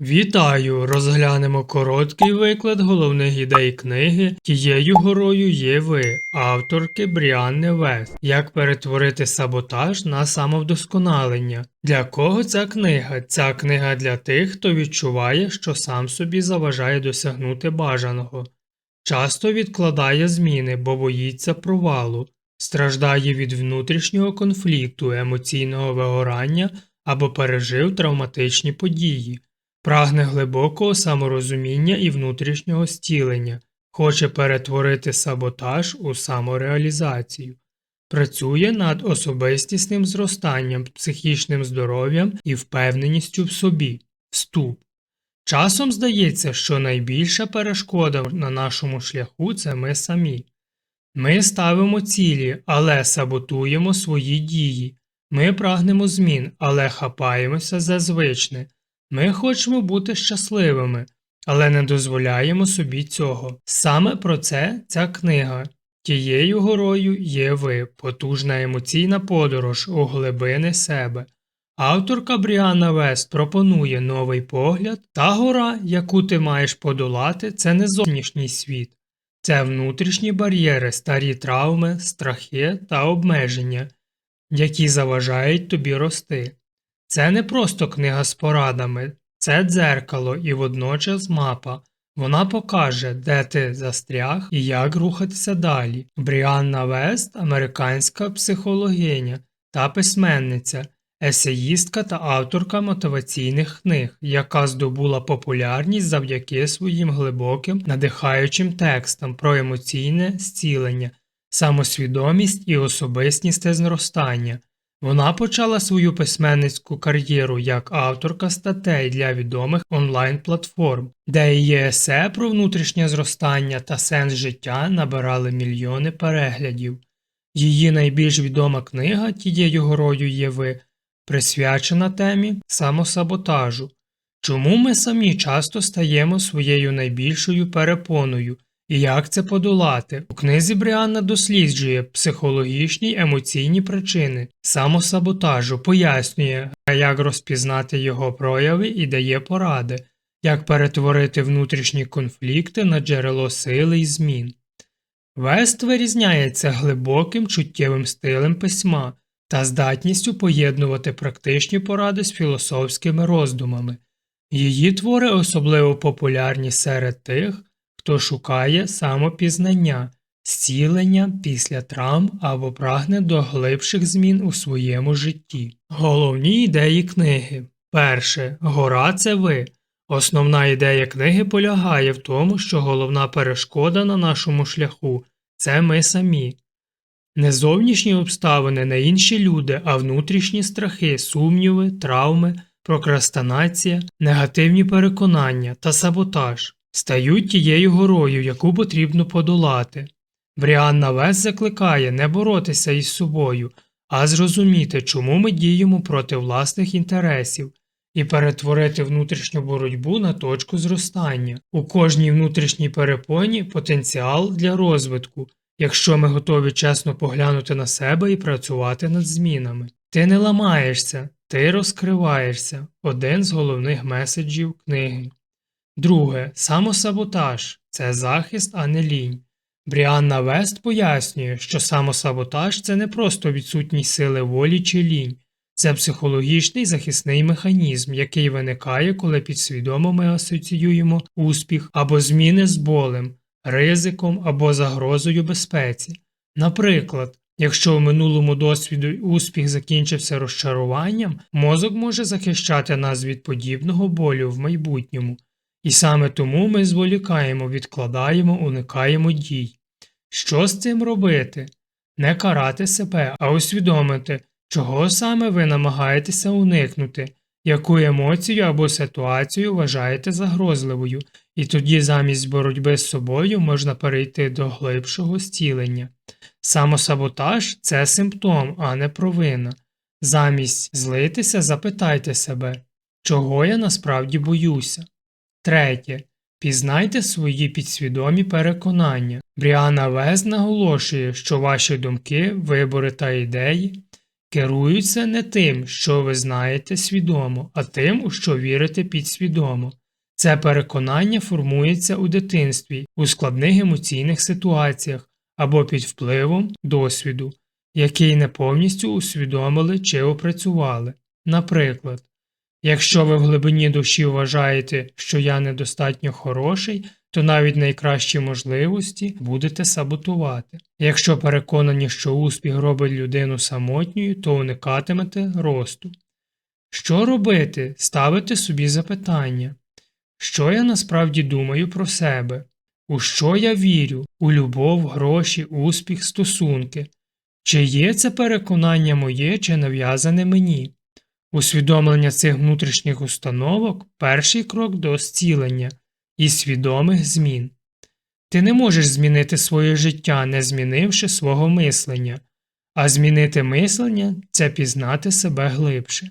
Вітаю! Розглянемо короткий виклад головних ідей книги Тією горою є ви, авторки Бріанни Вест. Як перетворити саботаж на самовдосконалення. Для кого ця книга? Ця книга для тих, хто відчуває, що сам собі заважає досягнути бажаного. Часто відкладає зміни, бо боїться провалу, страждає від внутрішнього конфлікту, емоційного вигорання або пережив травматичні події. Прагне глибокого саморозуміння і внутрішнього стілення, хоче перетворити саботаж у самореалізацію, працює над особистісним зростанням, психічним здоров'ям і впевненістю в собі. Вступ. Часом здається, що найбільша перешкода на нашому шляху це ми самі. Ми ставимо цілі, але саботуємо свої дії. Ми прагнемо змін, але хапаємося за звичне. Ми хочемо бути щасливими, але не дозволяємо собі цього. Саме про це ця книга. Тією горою є ви, потужна емоційна подорож у глибини себе. Авторка Бріанна Вест пропонує новий погляд, та гора, яку ти маєш подолати, це не зовнішній світ, це внутрішні бар'єри, старі травми, страхи та обмеження, які заважають тобі рости. Це не просто книга з порадами, це дзеркало і водночас мапа. Вона покаже, де ти застряг і як рухатися далі. Бріанна Вест американська психологиня та письменниця, есеїстка та авторка мотиваційних книг, яка здобула популярність завдяки своїм глибоким, надихаючим текстам про емоційне зцілення, самосвідомість і особистісне зростання. Вона почала свою письменницьку кар'єру як авторка статей для відомих онлайн-платформ, де її есе про внутрішнє зростання та сенс життя набирали мільйони переглядів. Її найбільш відома книга Тією горою є ви присвячена темі самосаботажу. Чому ми самі часто стаємо своєю найбільшою перепоною як це подолати? У книзі Бріанна досліджує психологічні емоційні причини самосаботажу, пояснює, як розпізнати його прояви і дає поради, як перетворити внутрішні конфлікти на джерело сили і змін. Вест вирізняється глибоким чуттєвим стилем письма та здатністю поєднувати практичні поради з філософськими роздумами. Її твори особливо популярні серед тих, хто шукає самопізнання, зцілення після травм або прагне до глибших змін у своєму житті. Головні ідеї книги. Перше. Гора це ви. Основна ідея книги полягає в тому, що головна перешкода на нашому шляху це ми самі. Не зовнішні обставини, не інші люди, а внутрішні страхи, сумніви, травми, прокрастинація, негативні переконання та саботаж стають тією горою, яку потрібно подолати. Бріанна Вес закликає не боротися із собою, а зрозуміти, чому ми діємо проти власних інтересів, і перетворити внутрішню боротьбу на точку зростання. У кожній внутрішній перепоні потенціал для розвитку, якщо ми готові чесно поглянути на себе і працювати над змінами. Ти не ламаєшся, ти розкриваєшся один з головних меседжів книги. Друге, самосаботаж це захист, а не лінь. Бріанна Вест пояснює, що самосаботаж це не просто відсутність сили волі чи лінь, це психологічний захисний механізм, який виникає, коли підсвідомо ми асоціюємо успіх або зміни з болем, ризиком або загрозою безпеці. Наприклад, якщо в минулому досвіду успіх закінчився розчаруванням, мозок може захищати нас від подібного болю в майбутньому. І саме тому ми зволікаємо, відкладаємо, уникаємо дій. Що з цим робити? Не карати себе, а усвідомити, чого саме ви намагаєтеся уникнути, яку емоцію або ситуацію вважаєте загрозливою, і тоді замість боротьби з собою можна перейти до глибшого зцілення. Самосаботаж це симптом, а не провина. Замість злитися, запитайте себе, чого я насправді боюся. Третє. Пізнайте свої підсвідомі переконання. Бріана Вез наголошує, що ваші думки, вибори та ідеї керуються не тим, що ви знаєте свідомо, а тим, у що вірите підсвідомо. Це переконання формується у дитинстві, у складних емоційних ситуаціях або під впливом досвіду, який не повністю усвідомили чи опрацювали. Наприклад, якщо ви в глибині душі вважаєте, що я недостатньо хороший, то навіть найкращі можливості будете саботувати. Якщо переконані, що успіх робить людину самотньою, то уникатимете росту. Що робити? Ставити собі запитання. Що я насправді думаю про себе? У що я вірю? У любов, гроші, успіх, стосунки? Чи є це переконання моє, чи нав'язане мені? Усвідомлення цих внутрішніх установок перший крок до зцілення і свідомих змін. Ти не можеш змінити своє життя, не змінивши свого мислення, а змінити мислення це пізнати себе глибше.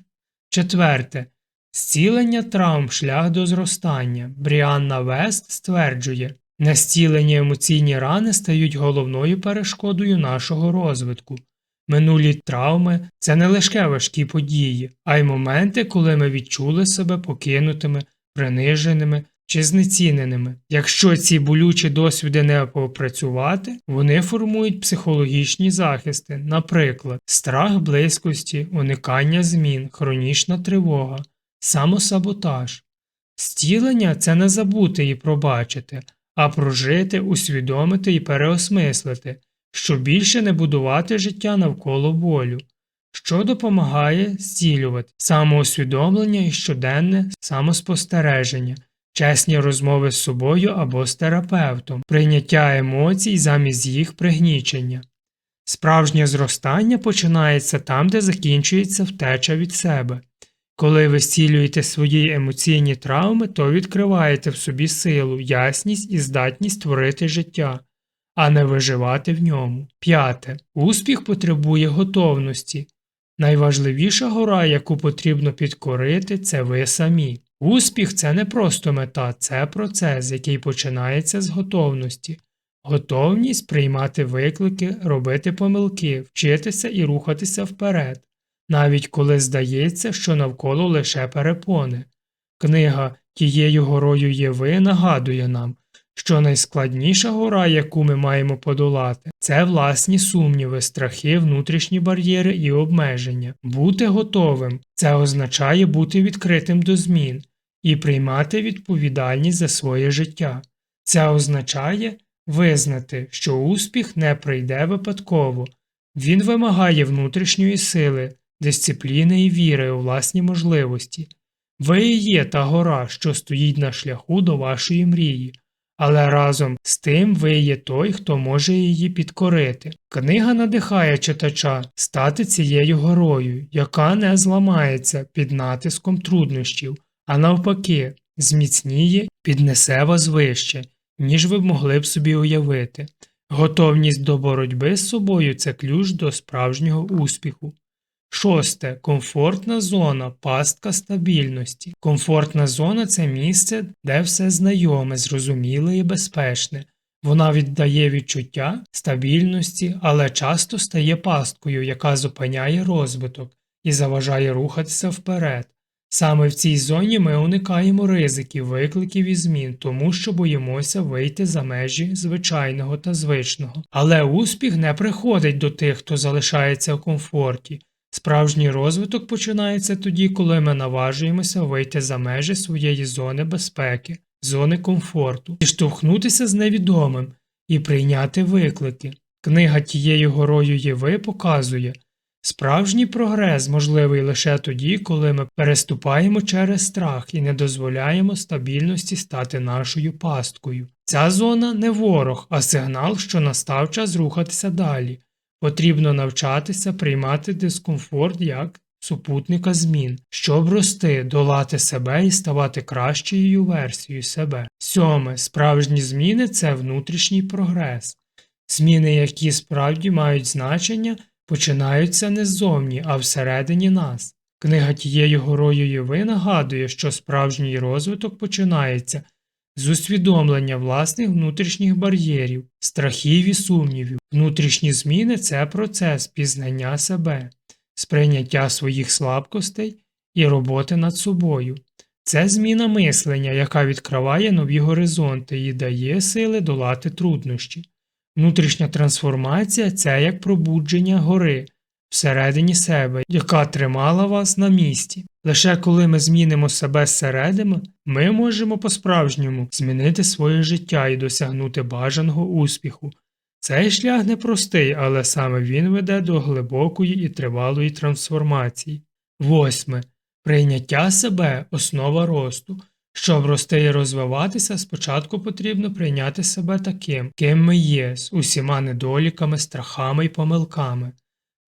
Четверте. Зцілення травм шлях до зростання. Бріанна Вест стверджує, нестілені емоційні рани стають головною перешкодою нашого розвитку. Минулі травми це не лише важкі події, а й моменти, коли ми відчули себе покинутими, приниженими чи знеціненими. Якщо ці болючі досвіди не попрацювати, вони формують психологічні захисти, наприклад, страх близькості, уникання змін, хронічна тривога, самосаботаж. Стілення це не забути і пробачити, а прожити, усвідомити і переосмислити, щоб більше не будувати життя навколо болю, що допомагає зцілювати самоусвідомлення і щоденне самоспостереження, чесні розмови з собою або з терапевтом, прийняття емоцій замість їх пригнічення. Справжнє зростання починається там, де закінчується втеча від себе. Коли ви зцілюєте свої емоційні травми, то відкриваєте в собі силу, ясність і здатність творити життя, а не виживати в ньому. П'яте. Успіх потребує готовності. Найважливіша гора, яку потрібно підкорити, це ви самі. Успіх це не просто мета, це процес, який починається з готовності. Готовність приймати виклики, робити помилки, вчитися і рухатися вперед, навіть коли здається, що навколо лише перепони. Книга Тією горою є ви нагадує нам, що найскладніша гора, яку ми маємо подолати, це власні сумніви, страхи, внутрішні бар'єри і обмеження. Бути готовим це означає бути відкритим до змін і приймати відповідальність за своє життя. Це означає визнати, що успіх не прийде випадково, він вимагає внутрішньої сили, дисципліни і віри у власні можливості. Ви і є та гора, що стоїть на шляху до вашої мрії, але разом з тим ви є той, хто може її підкорити. Книга надихає читача стати цією горою, яка не зламається під натиском труднощів, а навпаки, зміцніє, піднесе вас вище, ніж ви могли б собі уявити. Готовність до боротьби з собою це ключ до справжнього успіху. Шосте. Комфортна зона, пастка стабільності. Комфортна зона це місце, де все знайоме, зрозуміле і безпечне. Вона віддає відчуття стабільності, але часто стає пасткою, яка зупиняє розвиток і заважає рухатися вперед. Саме в цій зоні ми уникаємо ризиків, викликів і змін, тому що боїмося вийти за межі звичайного та звичного. Але успіх не приходить до тих, хто залишається в комфорті. Справжній розвиток починається тоді, коли ми наважуємося вийти за межі своєї зони безпеки, зони комфорту, зіштовхнутися з невідомим і прийняти виклики. Книга тією горою Єви показує, справжній прогрес можливий лише тоді, коли ми переступаємо через страх і не дозволяємо стабільності стати нашою пасткою. Ця зона не ворог, а сигнал, що настав час рухатися далі. Потрібно навчатися приймати дискомфорт як супутника змін, щоб рости, долати себе і ставати кращою версією себе. Сьоме. Справжні зміни це внутрішній прогрес. Зміни, які справді мають значення, починаються не ззовні, а всередині нас. Книга тією горою Єви нагадує, що справжній розвиток починається з усвідомлення власних внутрішніх бар'єрів, страхів і сумнівів. Внутрішні зміни це процес пізнання себе. сприйняття своїх слабкостей і роботи над собою. Це зміна мислення, яка відкриває нові горизонти і дає сили долати труднощі. Внутрішня трансформація це як пробудження гори всередині себе, яка тримала вас на місці. Лише коли ми змінимо себе зсередини, ми можемо по-справжньому змінити своє життя і досягнути бажаного успіху. Цей шлях непростий, але саме він веде до глибокої і тривалої трансформації. Восьме. Прийняття себе основа росту. Щоб рости і розвиватися, спочатку потрібно прийняти себе таким, ким ми є, з усіма недоліками, страхами і помилками.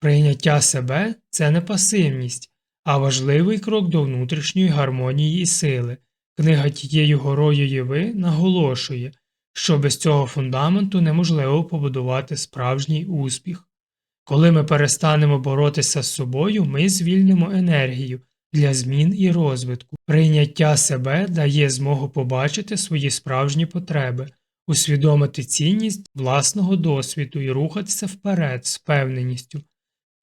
Прийняття себе це не пасивність, а важливий крок до внутрішньої гармонії і сили. Книга тією горою Єви наголошує, що без цього фундаменту неможливо побудувати справжній успіх. Коли ми перестанемо боротися з собою, ми звільнимо енергію для змін і розвитку. Прийняття себе дає змогу побачити свої справжні потреби, усвідомити цінність власного досвіду і рухатися вперед з впевненістю.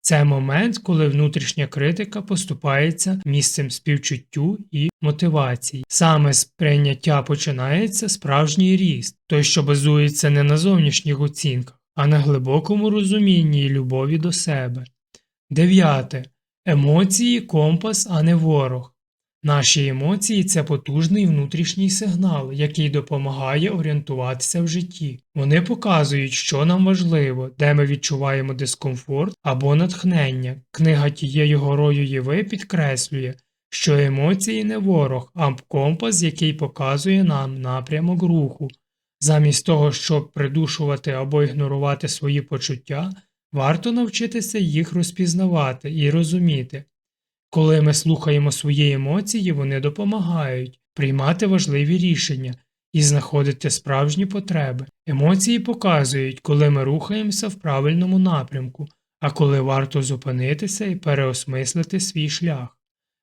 Це момент, коли внутрішня критика поступається місцем співчуттю і мотивації. Саме з прийняття починається справжній ріст, той, що базується не на зовнішніх оцінках, а на глибокому розумінні і любові до себе. Дев'яте. Емоції компас, а не ворог. Наші емоції це потужний внутрішній сигнал, який допомагає орієнтуватися в житті. Вони показують, що нам важливо, де ми відчуваємо дискомфорт або натхнення. Книга тією горою Єви підкреслює, що емоції не ворог, а компас, який показує нам напрямок руху. Замість того, щоб придушувати або ігнорувати свої почуття, варто навчитися їх розпізнавати і розуміти. Коли ми слухаємо свої емоції, вони допомагають приймати важливі рішення і знаходити справжні потреби. Емоції показують, коли ми рухаємося в правильному напрямку, а коли варто зупинитися і переосмислити свій шлях.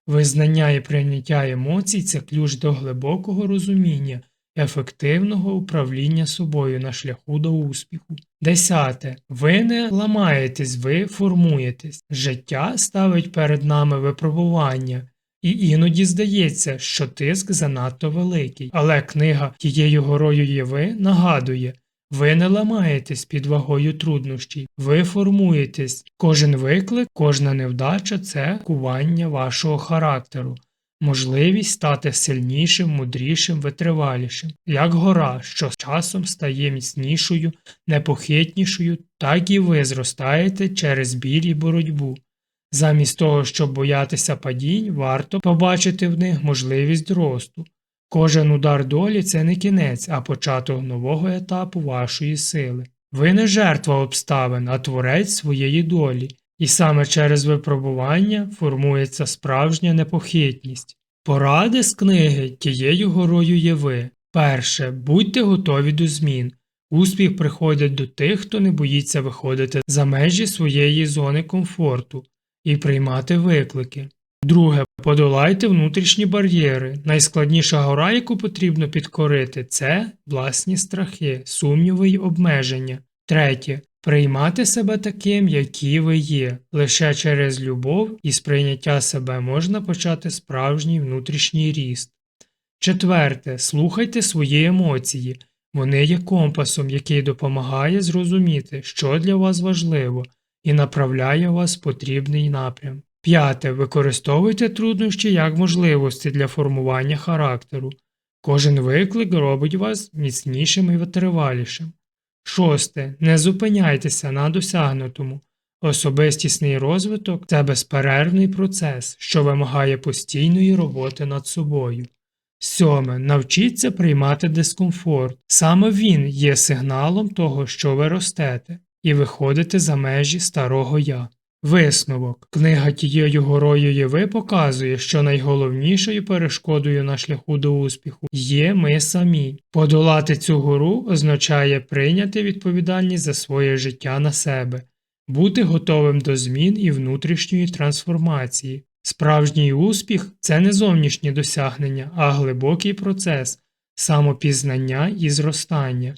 Визнання і прийняття емоцій це ключ до глибокого розуміння, ефективного управління собою на шляху до успіху. Десяте. Ви не ламаєтесь, ви формуєтесь. Життя ставить перед нами випробування, і іноді здається, що тиск занадто великий. Але книга тією горою Єви нагадує. Ви не ламаєтесь під вагою труднощів, ви формуєтесь. Кожен виклик, кожна невдача це кування вашого характеру, можливість стати сильнішим, мудрішим, витривалішим, як гора, що з часом стає міцнішою, непохитнішою, так і ви зростаєте через біль і боротьбу. Замість того, щоб боятися падінь, варто побачити в них можливість росту. Кожен удар долі це не кінець, а початок нового етапу вашої сили. Ви не жертва обставин, а творець своєї долі, і саме через випробування формується справжня непохитність. Поради з книги тією горою є ви. Перше. Будьте готові до змін. Успіх приходить до тих, хто не боїться виходити за межі своєї зони комфорту і приймати виклики. Друге. Подолайте внутрішні бар'єри. Найскладніша гора, яку потрібно підкорити, це власні страхи, сумніви й обмеження. Третє. Приймати себе таким, які ви є. Лише через любов і сприйняття себе можна почати справжній внутрішній ріст. Четверте. Слухайте свої емоції. Вони є компасом, який допомагає зрозуміти, що для вас важливо, і направляє вас в потрібний напрям. П'яте. Використовуйте труднощі як можливості для формування характеру. Кожен виклик робить вас міцнішим і витривалішим. Шосте. Не зупиняйтеся на досягнутому. Особистісний розвиток це безперервний процес, що вимагає постійної роботи над собою. Сьоме. Навчіться приймати дискомфорт. Саме він є сигналом того, що ви ростете, і виходите за межі старого я. Висновок. Книга тією горою Єви показує, що найголовнішою перешкодою на шляху до успіху є ми самі. Подолати цю гору означає прийняти відповідальність за своє життя на себе, бути готовим до змін і внутрішньої трансформації. Справжній успіх це не зовнішнє досягнення, а глибокий процес самопізнання і зростання.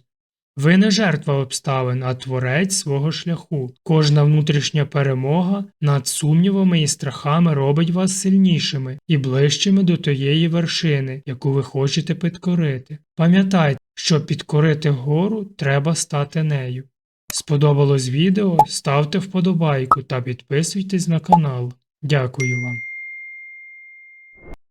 Ви не жертва обставин, а творець свого шляху. Кожна внутрішня перемога над сумнівами і страхами робить вас сильнішими і ближчими до тієї вершини, яку ви хочете підкорити. Пам'ятайте, щоб підкорити гору, треба стати нею. Сподобалось відео? Ставте вподобайку та підписуйтесь на канал. Дякую вам.